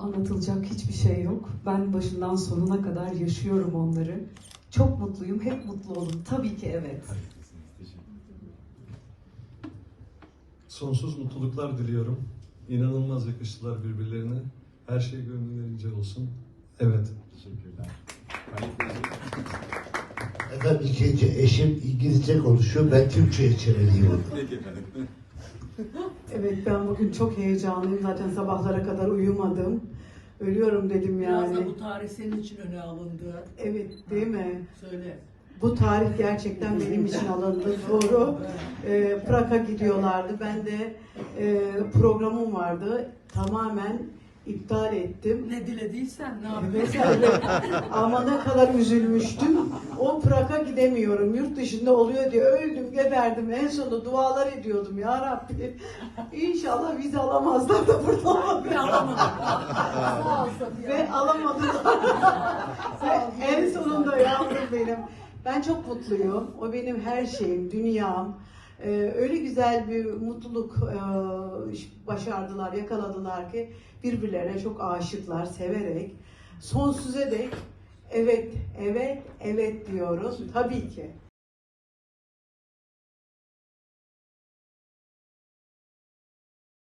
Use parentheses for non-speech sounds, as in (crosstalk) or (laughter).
Anlatılacak hiçbir şey yok. Ben başından sonuna kadar yaşıyorum onları. Çok mutluyum. Hep mutlu olun. Tabii ki evet. Harikasınız. Teşekkür ederim. Sonsuz mutluluklar diliyorum. İnanılmaz yakıştılar birbirlerine. Her şey gönüllerince olsun. Evet. Teşekkürler. Efendim ikinci eşim İngilizce konuşuyor, ben Türkçe'ye çevireyim. Peki efendim. (laughs) Evet ben bugün çok heyecanlıyım. Zaten sabahlara kadar uyumadım. Ölüyorum dedim Biraz da yani. bu tarih senin için öne alındı. Evet değil mi? Söyle. Bu tarih gerçekten benim için alındı. Doğru. Ee, Prag'a gidiyorlardı. Ben de e, programım vardı. Tamamen iptal ettim. Ne dilediysen ne yapıyorsun? (laughs) Ama ne kadar üzülmüştüm. O Prag'a gidemiyorum. Yurt dışında oluyor diye öldüm, geberdim. En sonunda dualar ediyordum ya Rabbi. İnşallah vize alamazlar da burada alamadım. Ve alamadılar. Ve en sonunda yavrum benim. Ben çok mutluyum. O benim her şeyim, dünyam. Ee, öyle güzel bir mutluluk e, başardılar, yakaladılar ki birbirlerine çok aşıklar, severek. Sonsuza dek evet, evet, evet diyoruz. Tabii ki.